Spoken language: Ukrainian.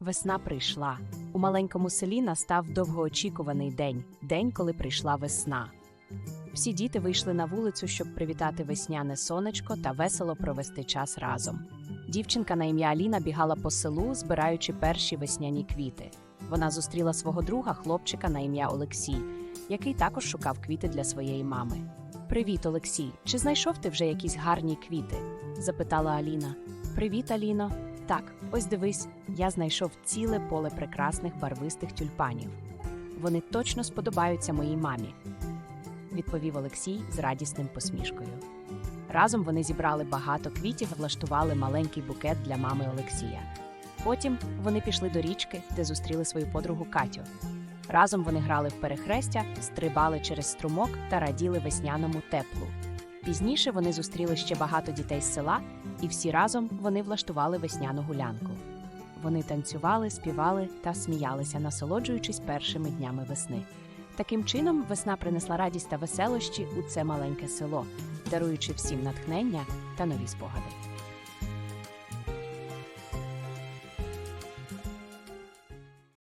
Весна прийшла. У маленькому селі настав довгоочікуваний день день, коли прийшла весна. Всі діти вийшли на вулицю, щоб привітати весняне сонечко та весело провести час разом. Дівчинка на ім'я Аліна бігала по селу, збираючи перші весняні квіти. Вона зустріла свого друга, хлопчика на ім'я Олексій, який також шукав квіти для своєї мами. Привіт, Олексій. Чи знайшов ти вже якісь гарні квіти? запитала Аліна. Привіт, Аліно. Так, ось дивись, я знайшов ціле поле прекрасних барвистих тюльпанів. Вони точно сподобаються моїй мамі, відповів Олексій з радісним посмішкою. Разом вони зібрали багато квітів влаштували маленький букет для мами Олексія. Потім вони пішли до річки, де зустріли свою подругу Катю. Разом вони грали в перехрестя, стрибали через струмок та раділи весняному теплу. Пізніше вони зустріли ще багато дітей з села, і всі разом вони влаштували весняну гулянку. Вони танцювали, співали та сміялися, насолоджуючись першими днями весни. Таким чином, весна принесла радість та веселощі у це маленьке село, даруючи всім натхнення та нові спогади.